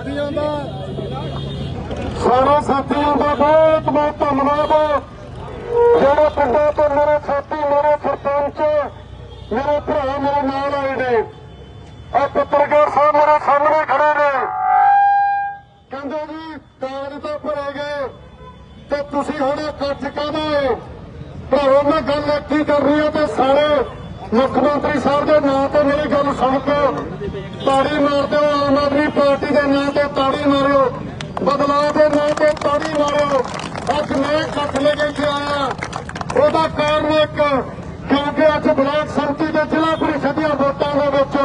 ਸਾਥੀਆਂ ਦਾ। ਸਾਰੇ ਸਾਥੀਆਂ ਦਾ ਬਹੁਤ ਬਹੁਤ ਧੰਨਵਾਦ। ਜਿਹੜੇ ਪਿੰਡਾਂ ਤੋਂ ਮੇਰੇ ਸਾਥੀ, ਮੇਰੇ ਸਰਪੰਚ, ਮੇਰੇ ਭਰਾ, ਮੇਰੇ ਨਾਲ ਆਏ ਨੇ। ਆ ਪੱਤਰਕਾਰ ਸਾਹਿਬ ਮੇਰੇ ਸਾਹਮਣੇ ਖੜੇ ਨੇ। ਕਹਿੰਦੇ ਜੀ, ਕਾਗਜ਼ ਤਾਂ ਭਰੇ ਗਏ। ਤੇ ਤੁਸੀਂ ਹੁਣ ਇਕੱਠ ਕਾਹਦਾ ਹੈ ਭਰਾਵੋ, ਮੈਂ ਗੱਲ ਇੱਥੇ ਕਰ ਰਹੀ ਹਾਂ ਤੇ ਸਾਰੇ ਮੁੱਖ ਮੰਤਰੀ ਸਾਹਿਬ ਦੇ ਨਾਂ ਤੇ ਮੇਰੀ ਗੱਲ ਸੁਣ ਕੇ ਤਾੜੀ ਮਾਰ ਪਾਰਟੀ ਦੇ ਨਾਂ ਤੇ ਤਾੜੀ ਮਾਰਿਓ। ਬਦਲਾਅ ਦੇ ਨਾਂ ਤੇ ਤਾੜੀ ਮਾਰਿਓ। ਅੱਜ ਮੈਂ ਇਕੱਠ ਲੈ ਕੇ ਇੱਥੇ ਆਇਆ। ਉਹਦਾ ਕਾਰਨ ਇੱਕ, ਕਿਉਂਕਿ ਅੱਜ ਬਲਾਕ ਸੰਮਤੀ ਦੇ ਜ਼ਿਲ੍ਹਾ ਪ੍ਰੀਸ਼ਦ ਦੀਆਂ ਵੋਟਾਂ ਦੇ ਵਿੱਚ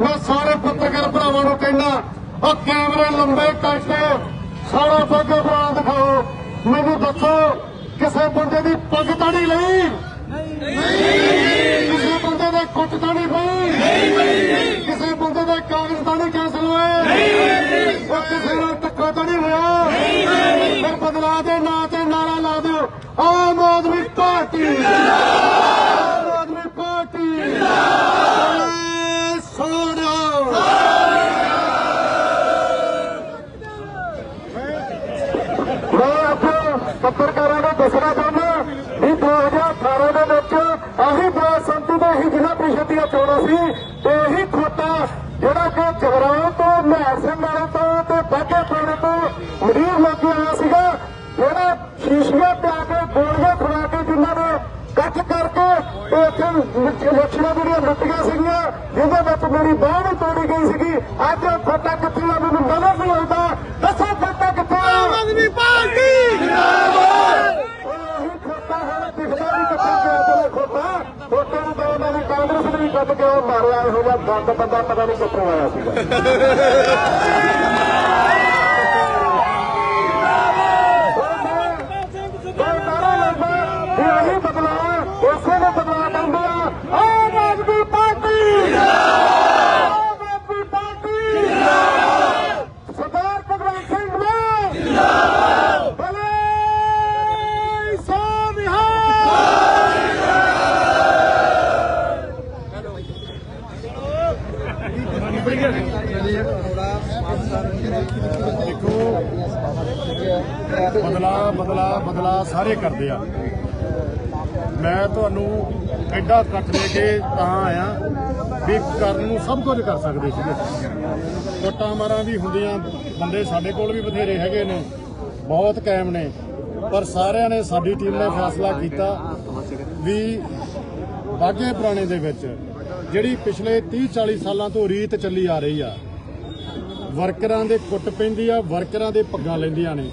ਮੈਂ ਸਾਰੇ ਪੱਤਰਕਾਰ ਭਰਾਵਾਂ ਨੂੰ ਕਹਿੰਦਾ ਉਹ ਕੈਮਰੇ ਲੰਬੇ ਕਰਕੇ ਸਾਰਾ ਪੱਗ ਭਰਾ ਦਿਖਾਓ। ਮੈਨੂੰ ਦੱਸੋ, ਕਿਸੇ ਬੰਦੇ ਦੀ ਪੱਗ ਤਾਂ ਨਹੀਂ ਲਈ? ਕਿਸੇ ਦੇ ਕੁੱਟ ਤਾਂ ਨਹੀਂ ਪਈ ਕਿਸੇ ਬੰਦੇ ਦੇ ਕਾਗਜ਼ ਤਾਂ ਨਹੀਂ ਕੈਂਸਲ ਹੋਏ ਉਹ ਕਿਸੇ ਨਾਲ ਧੱਕਾ ਤਾਂ ਨਹੀਂ ਹੋਇਆ। ਫਿਰ ਬਦਲਾ ਦੇ ਨਾਂ ਤੇ ਨਾਰਾ ਲਾ ਦਿਓ। ਆਮ ਆਦਮੀ ਪਾਰਟੀ। ਆਮ ਆਦਮੀ ਪਾਰਟੀ। ਜਿੰਦਾਬਾਦ ਸੋਨਾ ਮੈਂ ਅੱਜ ਪੱਤਰਕਾਰਾਂ ਨੂੰ ਦੱਸਣਾ ਚਾਹੁੰਦਾ ਵੀ 2018 ਦੇ ਵਿੱਚ ਆਹੀ ਬਲਾਕ ਸੰਮਤੀ ਦੇ ਹੀ ਜ਼ਿਲ੍ਹਾ ਪ੍ਰੀਸ਼ਦ ਦੀਆਂ ਚੋਣਾਂ ਸੀ ਤੇ ਇਹੀ ਖੋਤਾ ਜਿਹੜਾ ਕਿ ਜਗਰਾਉਂ ਤੋਂ ਮਹਿਰ ਸਿੰਘ ਵਾਲੇ ਤੋਂ ਤੇ ਬਾਗੇ ਪੁਰਾਣੇ ਤੋਂ ਮਰੀਰ ਲੱਗੇ ਆਇਆ ਸੀਗਾ, ਜਿਹੜਾ ਸ਼ੀਸ਼ੀਆਂ ਪਿਆ ਕੇ ਗੋਲੀਆਂ ਖਵਾ ਕੇ ਜਿਨ੍ਹਾਂ ਨੇ ਕੱਟ ਕਰਕੇ ਤੇ ਇੱਥੇ ਇਲੈਕਸ਼ਨਾਂ ਜਿਹੜੀਆਂ ਲੁੱਟੀਆਂ ਸੀਗੀਆਂ, ਜਿਹਦੇ ਵਿੱਚ ਮੇਰੀ ਬਾਹ ਵੀ ਤੋੜੀ ਗਈ ਸੀਗੀ। ਅੱਜ ਉਹ ਖੋਤਾ ਕਿੱਥੇ ਆ? ਮੈਨੂੰ ਨਜ਼ਰ ਨਹੀਂ ਆਉਂਦਾ ਦੱਸੋ ਖੋਤਾ ਕਿੱਥੇ ਆ ਆਮ ਆਦਮੀ ਪਾਰਟੀ ਜਿੰਦਾਬਾਦ ਉਹੀ ਖੋਤਾ ਹੁਣ ਦਿਖਦਾ ਵੀ ਕਿੱਥੇ ਗਿਆ ਤੇ ਖੋਤਾ ਖੋਤੇ ਨੂੰ ਤਾਂ ਉਹਨਾਂ ਨੇ ਕਾਂਗਰਸ ਕੱਢ ਕੇ ਉਹ ਮਾਰਿਆ ਇਹੋ ਜਿਹਾ ਗੰਦ ਬੰਦਾ ਪਤਾ ਨਹੀਂ ਕਿੱਥੋਂ ਆਇਆ ਸੀਗਾ ਇਹ ਬਦਲਾਅ ਉਸੇ ਨੂੰ ਬਦਲਾਅ ਕਰਦੇ ਆ ਆਮ ਆਦਮੀ ਪਾਰਟੀ ਆਮ ਆਦਮੀ ਪਾਰਟੀ ਸਰਦਾਰ ਭਗਵੰਤ ਸਿੰਘ ਮਾਨ ਜਿੰਦਾਬਾਦ ਬਲੇ ਬਦਲਾ ਬਦਲਾ ਬਦਲਾ ਸਾਰੇ ਕਰਦੇ ਆ। ਮੈਂ ਤੁਹਾਨੂੰ ਐਡਾ ਇਕੱਠ ਲੈ ਕੇ ਤਾਂ ਆਇਆ ਵੀ ਕਰਨ ਨੂੰ ਸਭ ਕੁਝ ਕਰ ਸਕਦੇ ਸੀਗੇ। ਕੋਟਾਂ ਮਾਰਾਂ ਵੀ ਹੁੰਦੀਆਂ, ਬੰਦੇ ਸਾਡੇ ਕੋਲ ਵੀ ਬਥੇਰੇ ਹੈਗੇ ਨੇ, ਬਹੁਤ ਕਾਇਮ ਨੇ, ਪਰ ਸਾਰਿਆਂ ਨੇ ਸਾਡੀ ਟੀਮ ਨੇ ਫੈਸਲਾ ਕੀਤਾ ਵੀ ਬਾਗੇ ਪੁਰਾਣੇ ਦੇ ਵਿੱਚ ਜਿਹੜੀ ਪਿਛਲੇ 30 40 ਸਾਲਾਂ ਤੋਂ ਰੀਤ ਚੱਲੀ ਆ ਰਹੀ ਆ, ਵਰਕਰਾਂ ਦੇ ਕੁੱਟ ਪੈਂਦੀ ਆ, ਵਰਕਰਾਂ ਦੇ ਪੱਗਾਂ ਲੈਂਦੀਆਂ ਨੇ।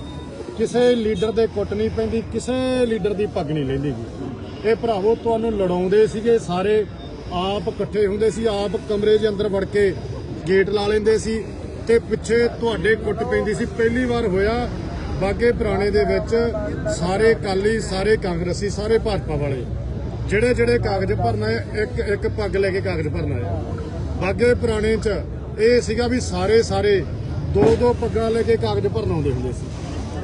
ਕਿਸੇ ਲੀਡਰ ਦੇ ਕੁੱਟ ਨਹੀਂ ਪੈਂਦੀ, ਕਿਸੇ ਲੀਡਰ ਦੀ ਪੱਗ ਨਹੀਂ ਲੈਂਦੀ ਗੀ। ਇਹ ਭਰਾਵੋ, ਤੁਹਾਨੂੰ ਲੜਾਉਂਦੇ ਸੀਗੇ, ਸਾਰੇ ਆਪ ਇਕੱਠੇ ਹੁੰਦੇ ਸੀ, ਆਪ ਕਮਰੇ ਦੇ ਅੰਦਰ ਵੜ ਕੇ ਗੇਟ ਲਾ ਲੈਂਦੇ ਸੀ ਤੇ ਪਿੱਛੇ ਤੁਹਾਡੇ ਕੁੱਟ ਪੈਂਦੀ ਸੀ। ਪਹਿਲੀ ਵਾਰ ਹੋਇਆ, ਬਾਗੇ ਪੁਰਾਣੇ ਦੇ ਵਿੱਚ ਸਾਰੇ ਕਾਲੀ ਸਾਰੇ ਕਾਂਗਰਸੀ, ਸਾਰੇ ਭਾਜਪਾ ਵਾਲੇ, ਜਿਹੜੇ ਜਿਹੜੇ ਕਾਗਜ਼ ਭਰਨਾ ਹੈ, ਇੱਕ ਇੱਕ ਪੱਗ ਲੈ ਕੇ ਕਾਗਜ਼ ਭਰਨਾ ਹੈ। ਬਾਗੇ ਪੁਰਾਣੇ ਚ ਇਹ ਸੀਗਾ ਵੀ ਸਾਰੇ ਸਾਰੇ ਦੋ ਦੋ ਪੱਗਾਂ ਲੈ ਕੇ ਕਾਗਜ਼ ਭਰਨ ਆਉਂਦੇ ਹੁੰਦੇ ਸੀ।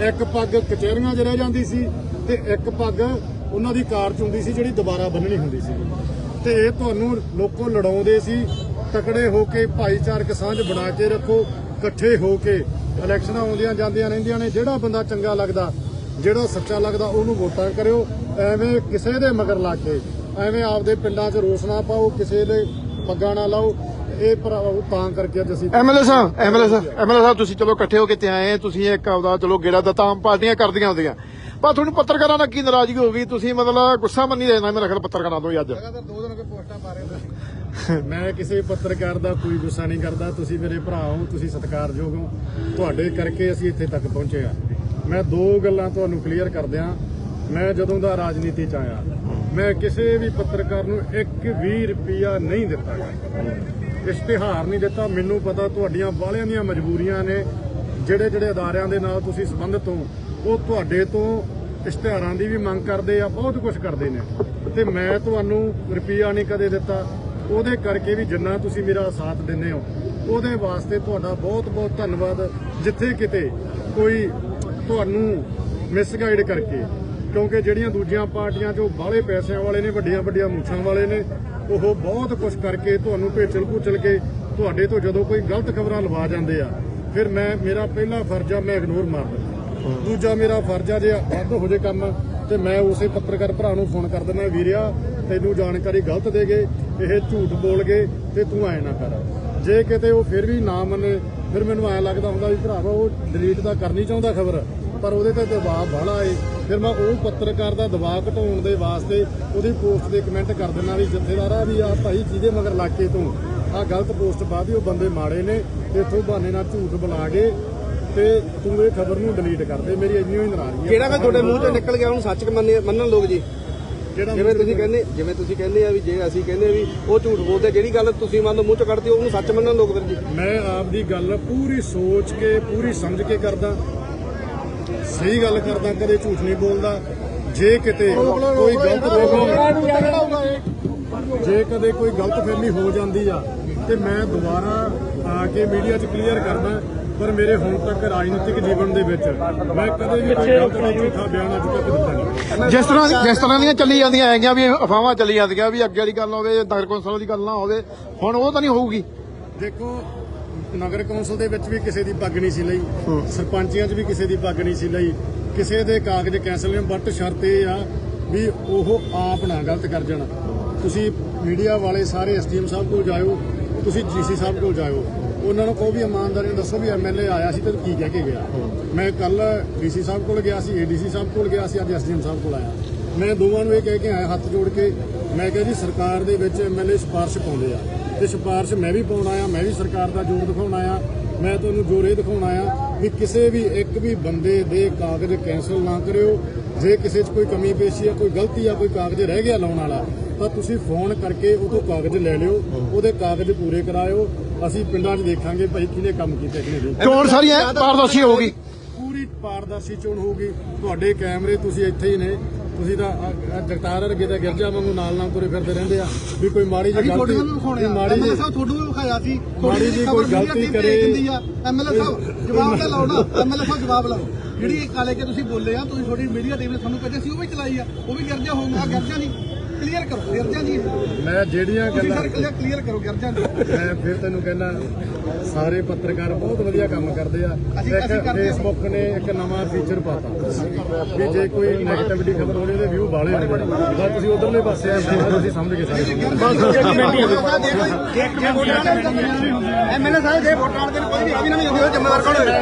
ਇੱਕ ਪੱਗ ਕਚਹਿਰੀਆਂ 'ਚ ਰਹਿ ਜਾਂਦੀ ਸੀ ਤੇ ਇੱਕ ਪੱਗ ਉਹਨਾਂ ਦੀ ਕਾਰ 'ਚ ਹੁੰਦੀ ਸੀ ਜਿਹੜੀ ਦੁਬਾਰਾ ਬੰਨਣੀ ਹੁੰਦੀ ਸੀ। ਤੇ ਇਹ ਤੁਹਾਨੂੰ ਲੋਕੋ ਲੜਾਉਂਦੇ ਸੀ, ਤਕੜੇ ਹੋ ਕੇ ਭਾਈਚਾਰਕ ਸਾਂਝ ਬਣਾ ਕੇ ਰੱਖੋ, ਇਕੱਠੇ ਹੋ ਕੇ। ਇਲੈਕਸ਼ਨਾਂ ਆਉਂਦੀਆਂ ਜਾਂਦੀਆਂ ਰਹਿੰਦੀਆਂ ਨੇ, ਜਿਹੜਾ ਬੰਦਾ ਚੰਗਾ ਲੱਗਦਾ, ਜਿਹੜਾ ਸੱਚਾ ਲੱਗਦਾ, ਉਹਨੂੰ ਵੋਟਾਂ ਕਰਿਓ। ਐਵੇਂ ਕਿਸੇ ਦੇ ਮਗਰ ਲਾ ਕੇ, ਐਵੇਂ ਆਪਦੇ ਪਿੰਡਾਂ 'ਚ ਰੋਸ ਨਾ ਪਾਓ, ਕਿਸੇ ਦੇ ਪੱਗਾਂ ਨਾ ਲਾਓ। ਇਹ ਭਰਾਵੋ ਤਾਂ ਕਰਕੇ ਅੱਜ ਅਸੀਂ MLA sahib MLA sahib MLA sahib ਤੁਸੀਂ ਚਲੋ ਇਕੱਠੇ ਹੋ ਕੇ ਤੇ ਆਏ ਤੁਸੀਂ ਇੱਕ ਆਪਦਾ ਚਲੋ ਗੇੜਾ ਦਿੱਤਾ ਆਮ ਪਾਰਟੀਆਂ ਕਰਦੀਆਂ ਹੁੰਦੀਆਂ। ਪਰ ਤੁਹਾਨੂੰ ਪੱਤਰਕਾਰਾਂ ਨਾਲ ਕੀ ਨਾਰਾਜ਼ਗੀ ਹੋ ਗਈ? ਤੁਸੀਂ ਮਤਲਬ ਗੁੱਸਾ ਮੰਨੀ ਰਹਿਣਾ ਮੇਰਾ ਖਿਆਲ ਪੱਤਰਕਾਰਾਂ ਤੋਂ ਹੀ ਅੱਜ। ਮੈਂ ਕਿਸੇ ਪੱਤਰਕਾਰ ਦਾ ਕੋਈ ਗੁੱਸਾ ਨਹੀਂ ਕਰਦਾ। ਤੁਸੀਂ ਮੇਰੇ ਭਰਾ ਹੋ ਤੁਸੀਂ ਸਤਿਕਾਰਯੋਗ ਹੋ। ਤੁਹਾਡੇ ਕਰਕੇ ਅਸੀਂ ਇੱਥੇ ਤੱਕ ਪਹੁੰਚੇ ਆ ਮੈਂ ਦੋ ਗੱਲਾਂ ਤੁਹਾਨੂੰ ਕਲੀਅਰ ਕਰ ਦਿਆਂ ਮੈਂ ਜਦੋਂ ਦਾ ਰਾਜਨੀਤੀ ਚ ਆਇਆ ਮੈਂ ਕਿਸੇ ਵੀ ਪੱਤਰਕਾਰ ਨੂੰ ਇੱਕ ਵੀ ਰੁਪਿਆ ਨਹੀਂ ਦਿੱਤਾ ਇਸ਼ਤਿਹਾਰ ਨਹੀਂ ਦਿੱਤਾ। ਮੈਨੂੰ ਪਤਾ ਤੁਹਾਡੀਆਂ ਬਾਲਿਆਂ ਦੀਆਂ ਮਜਬੂਰੀਆਂ ਨੇ। ਜਿਹੜੇ ਜਿਹੜੇ ਅਦਾਰਿਆਂ ਦੇ ਨਾਲ ਤੁਸੀਂ ਸੰਬੰਧਿਤ ਹੋ, ਉਹ ਤੁਹਾਡੇ ਤੋਂ ਇਸ਼ਤਿਹਾਰਾਂ ਦੀ ਵੀ ਮੰਗ ਕਰਦੇ ਆ, ਬਹੁਤ ਕੁਝ ਕਰਦੇ ਨੇ। ਤੇ ਮੈਂ ਤੁਹਾਨੂੰ ਰੁਪਈਆ ਨਹੀਂ ਕਦੇ ਦਿੱਤਾ। ਉਹਦੇ ਕਰਕੇ ਵੀ ਜਿੰਨਾ ਤੁਸੀਂ ਮੇਰਾ ਸਾਥ ਦਿੰਦੇ ਹੋ, ਉਹਦੇ ਵਾਸਤੇ ਤੁਹਾਡਾ ਬਹੁਤ ਬਹੁਤ ਧੰਨਵਾਦ। ਜਿੱਥੇ ਕਿਤੇ ਕੋਈ ਤੁਹਾਨੂੰ ਮਿਸਗਾਈਡ ਕਰਕੇ, ਕਿਉਂਕਿ ਜਿਹੜੀਆਂ ਦੂਜੀਆਂ ਪਾਰਟੀਆਂ ਜੋ ਬਾਹਲੇ ਪੈਸਿਆਂ ਵਾਲੇ ਨੇ ਵੱਡੀਆਂ ਵੱਡੀਆਂ ਮੁੱਛਾਂ ਵਾਲੇ ਨੇ ਉਹ ਬਹੁਤ ਕੁਝ ਕਰਕੇ ਤੁਹਾਨੂੰ ਭੇਚਲ ਭੂਚਲ ਕੇ ਤੁਹਾਡੇ ਤੋਂ ਜਦੋਂ ਕੋਈ ਗਲਤ ਖਬਰਾਂ ਲਵਾ ਜਾਂਦੇ ਆ ਫਿਰ ਮੈਂ ਮੇਰਾ ਪਹਿਲਾ ਫਰਜ਼ ਆ ਮੈਂ ਇਗਨੋਰ ਮਾਰ ਦਿੰਦਾ। ਦੂਜਾ ਮੇਰਾ ਫਰਜ਼ ਆ ਜੇ ਵੱਧ ਹੋ ਜੇ ਕੰਮ ਤੇ ਮੈਂ ਉਸੇ ਪੱਤਰਕਾਰ ਭਰਾ ਨੂੰ ਫੋਨ ਕਰ ਦਿੰਦਾ ਵੀਰਿਆ ਤੈਨੂੰ ਜਾਣਕਾਰੀ ਗਲਤ ਦੇ ਗਏ ਇਹ ਝੂਠ ਬੋਲ ਗਏ ਤੇ ਤੂੰ ਐ ਨਾ ਕਰ। ਜੇ ਕਿਤੇ ਉਹ ਫਿਰ ਵੀ ਨਾ ਮੰਨੇ ਫਿਰ ਮੈਨੂੰ ਐ ਲੱਗਦਾ ਹੁੰਦਾ ਵੀ ਭਰਾਵਾ ਉਹ ਡਿਲੀਟ ਤਾਂ ਕਰਨੀ ਚਾਹੁੰਦਾ ਖਬਰ ਪਰ ਉਹਦੇ ਤੇ ਦਬਾਅ ਬਾਹਲਾ ਏ। ਫਿਰ ਮੈਂ ਉਹ ਪੱਤਰਕਾਰ ਦਾ ਦਬਾਅ ਘਟਾਉਣ ਦੇ ਵਾਸਤੇ ਉਹਦੀ ਪੋਸਟ ਦੇ ਕਮੈਂਟ ਕਰ ਦਿੰਦਾ ਵੀ ਜਥੇਦਾਰਾ ਵੀ ਆ ਭਾਈ ਜਿਹਦੇ ਮਗਰ ਲੱਗ ਕੇ ਤੂੰ ਆ ਗਲਤ ਪੋਸਟ ਪਾ ਦੀ ਉਹ ਬੰਦੇ ਮਾੜੇ ਨੇ ਤੇ ਇਥੋਂ ਬਹਾਨੇ ਨਾਲ ਝੂਠ ਬੁਲਾ ਕੇ ਤੇ ਤੂੰ ਇਹ ਖਬਰ ਨੂੰ ਡਿਲੀਟ ਕਰ ਦੇ ਮੇਰੀ ਇੰਨੀ ਹੀ ਨਾਰਾਜ਼ਗੀ ਕਿਹੜਾ ਵੀ ਤੁਹਾਡੇ ਮੂੰਹ ਚੋਂ ਨਿਕਲ ਗਿਆ ਉਹਨੂੰ ਸੱਚ ਮੰਨੇ ਮੰਨਣ ਲੋਕ ਜੀ। ਜਿਵੇਂ ਤੁਸੀਂ ਕਹਿੰਦੇ ਜਿਵੇਂ ਤੁਸੀਂ ਕਹਿੰਦੇ ਆ ਵੀ ਜੇ ਅਸੀਂ ਕਹਿੰਦੇ ਆ ਵੀ ਉਹ ਝੂਠ ਬੋਲਦੇ ਜਿਹੜੀ ਗੱਲ ਤੁਸੀਂ ਮੰਨ ਲਓ ਮੂੰਹ ਚੋਂ ਕੱਢਦੇ ਹੋ, ਉਹਨੂੰ ਸੱਚ ਮੰਨਣ ਲੋਕ ਫਿਰ ਜੀ। ਮੈਂ ਆਪਦੀ ਗੱਲ ਪੂਰੀ ਸੋਚ ਕੇ ਪੂਰੀ ਸਮਝ ਕੇ ਕਰਦਾ। ਸਹੀ ਗੱਲ ਕਰਦਾ ਕਦੇ ਝੂਠ ਨਹੀਂ ਬੋਲਦਾ। ਜੇ ਕਿਤੇ ਕੋਈ ਗਲਤ ਫਹਿਮੀ ਜੇ ਕਦੇ ਕੋਈ ਗਲਤ ਫਹਿਮੀ ਹੋ ਜਾਂਦੀ ਆ ਤੇ ਮੈਂ ਦੁਬਾਰਾ ਆ ਕੇ ਮੀਡੀਆ 'ਚ ਕਲੀਅਰ ਕਰਦਾ ਪਰ ਮੇਰੇ ਹੁਣ ਤੱਕ ਰਾਜਨੀਤਿਕ ਜੀਵਨ ਦੇ ਵਿੱਚ ਮੈਂ ਕਦੇ ਵੀ ਕੋਈ ਗਲਤ ਜਾਂ ਝੂਠਾ ਬਿਆਨ ਅੱਜ ਤੱਕ ਦਿੱਤਾ ਨਹੀਂ। ਜਿਸ ਤਰ੍ਹਾਂ ਜਿਸ ਤਰ੍ਹਾਂ ਦੀਆਂ ਚੱਲੀ ਜਾਂਦੀਆਂ ਹੈਗੀਆਂ ਵੀ ਅਫਵਾਹਾਂ ਚੱਲੀ ਜਾਂਦੀਆਂ ਵੀ ਅੱਗੇ ਵਾਲੀ ਗੱਲ ਹੋਵੇ ਨਗਰ ਕੌਂਸਲ ਦੀ ਗੱਲ ਨਾ ਹੋਵੇ ਹੁਣ ਉਹ ਤਾਂ ਨਹੀਂ ਹੋਊਗੀ। ਦੇਖੋ ਨਗਰ ਕੌਂਸਲ ਦੇ ਵਿੱਚ ਵੀ ਕਿਸੇ ਦੀ ਪੱਗ ਨਹੀਂ ਸੀ ਲਈ ਸਰਪੰਚੀਆਂ 'ਚ ਵੀ ਕਿਸੇ ਦੀ ਪੱਗ ਨਹੀਂ ਸੀ ਲਈ ਕਿਸੇ ਦੇ ਕਾਗਜ਼ ਕੈਂਸਲ ਨੇ ਬਟ ਸ਼ਰਤ ਇਹ ਆ ਵੀ ਉਹ ਆਪ ਨਾ ਗਲਤ ਕਰ ਜਾਣ। ਤੁਸੀਂ ਮੀਡੀਆ ਵਾਲੇ ਸਾਰੇ ਐਸਡੀਐਮ ਸਾਹਿਬ ਕੋਲ ਜਾਇਓ ਤੁਸੀਂ ਜੀਸੀ ਸਾਹਿਬ ਕੋਲ ਜਾਇਓ। ਉਹਨਾਂ ਨੂੰ ਕਹੋ ਵੀ ਇਮਾਨਦਾਰੀ ਨਾਲ ਦੱਸੋ ਵੀ ਐਮਐਲਏ ਆਇਆ ਸੀ ਤੇ ਕੀ ਕਹਿ ਕੇ ਗਿਆ। ਮੈਂ ਕੱਲ ਡੀਸੀ ਸਾਹਿਬ ਕੋਲ ਗਿਆ ਸੀ ਏਡੀਸੀ ਸਾਹਿਬ ਕੋਲ ਗਿਆ ਸੀ ਅੱਜ ਐਸਡੀਐਮ ਸਾਹਿਬ ਕੋਲ ਆਇਆ। ਮੈਂ ਦੋਵਾਂ ਨੂੰ ਇਹ ਕਹਿ ਕੇ ਆਇਆ ਹੱਥ ਜੋੜ ਕੇ ਮੈਂ ਕਿਹਾ ਜੀ ਸਰਕਾਰ ਦੇ ਵਿੱਚ ਐਮਐਲਏ ਸਿਫਾਰਿਸ਼ ਪਾਉਂਦੇ ਆ। ਤੇ ਸਿਫਾਰਿਸ਼ ਮੈਂ ਵੀ ਪਾਉਣ ਆਇਆ ਮੈਂ ਵੀ ਸਰਕਾਰ ਦਾ ਜ਼ੋਰ ਦਿਖਾਉਣ ਆਇਆ ਮੈਂ ਤੁਹਾਨੂੰ ਜ਼ੋਰ ਇਹ ਦਿਖਾਉਣ ਆਇਆ ਵੀ ਕਿਸੇ ਵੀ ਇੱਕ ਵੀ ਬੰਦੇ ਦੇ ਕਾਗਜ਼ ਕੈਂਸਲ ਨਾ ਕਰਿਓ। ਜੇ ਕਿਸੇ 'ਚ ਕੋਈ ਕਮੀ ਪੇਸ਼ੀ ਆ ਕੋਈ ਗਲਤੀ ਆ ਕੋਈ ਕਾਗਜ਼ ਰਹਿ ਗਿਆ ਲਾਉਣ ਵਾਲਾ ਤਾਂ ਤੁਸੀਂ ਫੋਨ ਕਰਕੇ ਉਹ ਤੋਂ ਕਾਗਜ਼ ਲੈ ਲਿਓ ਉਹਦੇ ਕਾਗਜ਼ ਪੂਰੇ ਕਰਾਇਓ। ਅਸੀਂ ਪਿੰਡਾਂ 'ਚ ਦੇਖਾਂਗੇ ਭਾਈ ਕਿਹਨੇ ਕੰਮ ਕੀਤੇ ਕਿਹਨੇ ਨਹੀਂ ਚੋਣ ਸਾਰੀ ਐ ਪਾਰਦਰਸ਼ੀ ਹੋਊਗੀ। ਪੂਰੀ ਪਾਰਦਰਸ਼ੀ ਚੋਣ ਹੋਊਗੀ। ਤੁਹਾਡੇ ਕੈਮਰੇ ਤੁਸੀਂ ਇੱਥੇ ਹੀ ਨੇ। ਤੁਸੀਂ ਤਾਂ ਜਗਤਾਰ ਵਰਗੇ ਦਾ ਗਿਰਜਾ ਵਾਂਗੂ ਨਾਲ ਨਾਲ ਤੁਰੇ ਫਿਰਦੇ ਰਹਿੰਦੇ ਆ। ਵੀ ਕੋਈ ਮਾੜੀ ਜਿਹੀ ਗਲਤੀ ਮਾੜੀ ਜਿਹੀ ਸਾਹਿਬ ਤੁਹਾਨੂੰ ਵੀ ਵਿਖਾਇਆ ਸੀ। ਮਾੜੀ ਜਿਹੀ ਕੋਈ ਗਲਤੀ ਕਰੇ ਐਮਐਲਏ ਸਾਹਿਬ ਜਵਾਬ ਤਾਂ ਲਾਓ ਨਾ। ਐਮਐਲਏ ਸਾਹਿਬ ਜਵਾਬ ਲਾਓ। ਜਿਹੜੀ ਕਾਲੇ ਕੇ ਤੁਸੀਂ ਬੋਲੇ ਆ ਤੁਸੀਂ ਤੁਹਾਡੀ ਮੀਡੀਆ ਟੀਮ ਨੇ ਤੁਹਾਨੂੰ ਕਹਿੰਦੇ ਸੀ ਉਹ ਵੀ ਚਲਾਈ ਆ। ਉਹ ਵੀ ਗਿਰਜਾ ਹੋਊਗਾ ਗਿਰਜਾ ਨਹੀਂ। ਕਲੀਅਰ ਕਰੋ ਗਿਰਜਾ ਨਹੀਂ ਮੈਂ ਜਿਹੜੀਆਂ ਤੁਸੀਂ ਗੱਲਾਂ ਸਰ ਕਲੀਅਰ ਕਰੋ ਗਿਰਜਾ ਨਹੀਂ ਮੈਂ ਫਿਰ ਤੈਨੂੰ ਕਹਿੰਦਾ ਸਾਰੇ ਪੱਤਰਕਾਰ ਬਹੁਤ ਵਧੀਆ ਕੰਮ ਕਰਦੇ ਆ। ਅਸੀਂ- ਅਸੀਂ ਇੱਕ ਕਰਦੇ ਆ। ਫੇਸਬੁੱਕ ਨੇ ਇੱਕ ਨਵਾਂ ਫੀਚਰ ਪਾਤਾ। ਵੀ ਜੇ ਕੋਈ ਨੈਗੇਟਿਵਿਟੀ ਖਬਰ ਹੋ ਜਾਵੇ ਉਹਦੇ ਵਿਊ ਬਾਲੇ ਹੁੰਦੇ ਨੇ ਬਸ ਤੁਸੀਂ ਉਧਰਲੇ ਪਾਸੇ ਆ ਤੁਸੀਂ ਸਮਝ ਗਏ ਸਾਰੇ। ਐਮਐਲਏ ਸਾਹਿਬ ਜੇ ਵੋਟਾਂ ਵਾਲੇ ਦਿਨ ਕੋਈ ਵੀ ਹਾਵੀ ਨਾ ਨਹੀਂ ਹੁੰਦੀ ਉਹ ਜ਼ਿੰਮੇਵਾਰ ਕੌਣ ਹੋਏਗਾ?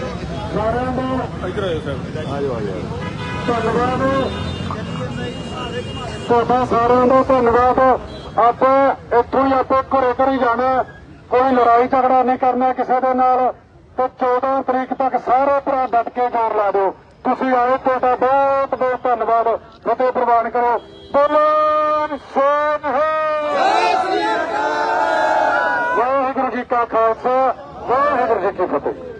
ਤੁਹਾਡਾ ਸਾਰਿਆਂ ਦਾ ਧੰਨਵਾਦ। ਆਪਾਂ ਇੱਥੋਂ ਹੀ ਆਪਾਂ ਘਰੇ ਘਰੇ ਜਾਣਾ। ਕੋਈ ਲੜਾਈ ਝਗੜਾ ਨਹੀਂ ਕਰਨਾ ਕਿਸੇ ਦੇ ਨਾਲ। ਤੇ 14 ਤਰੀਕ ਤੱਕ ਸਾਰੇ ਭਰਾ ਡਟ ਕੇ ਜ਼ੋਰ ਲਾ ਦਿਓ। ਤੁਸੀਂ ਆਏ ਤੁਹਾਡਾ ਬਹੁਤ ਬਹੁਤ ਧੰਨਵਾਦ। ਫਤਿਹ ਪ੍ਰਵਾਨ ਕਰੋ। ਬੋਲੋ ਸੋਨ ਹੈ। ਵਾਹਿਗੁਰੂ ਜੀ ਕਾ ਖਾਲਸਾ ਵਾਹਿਗੁਰੂ ਜੀ ਕੀ ਫਤਿਹ।